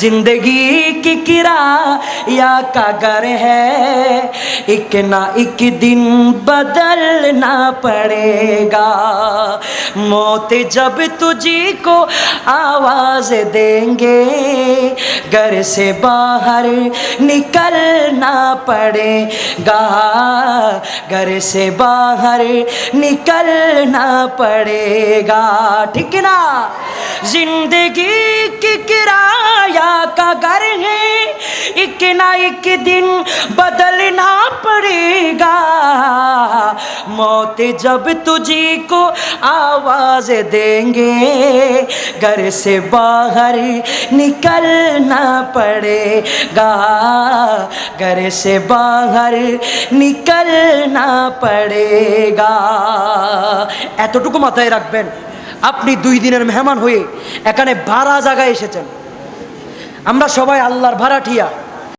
ज़िंदगी की किराया का घर है, एक ना एक दिन बदलना पड़ेगा। मौत जब तुझी को आवाज़ देंगे, घर से बाहर निकलना पड़ेगा। घर से बाहर निकलना पड़ेगा। ठीक ना? ज़िंदगी किराया का घर है एक ना एक दिन बदलना पड़ेगा मौत जब तुझी को आवाज देंगे घर से बाहर निकलना पड़ेगा घर से बाहर निकलना पड़ेगा এতটুকু মাথায় রাখবেন আপনি দুই দিনের মেহমান হয়ে এখানে ভাড়া জায়গায় এসেছেন আমরা সবাই আল্লাহর ভাড়াটিয়া।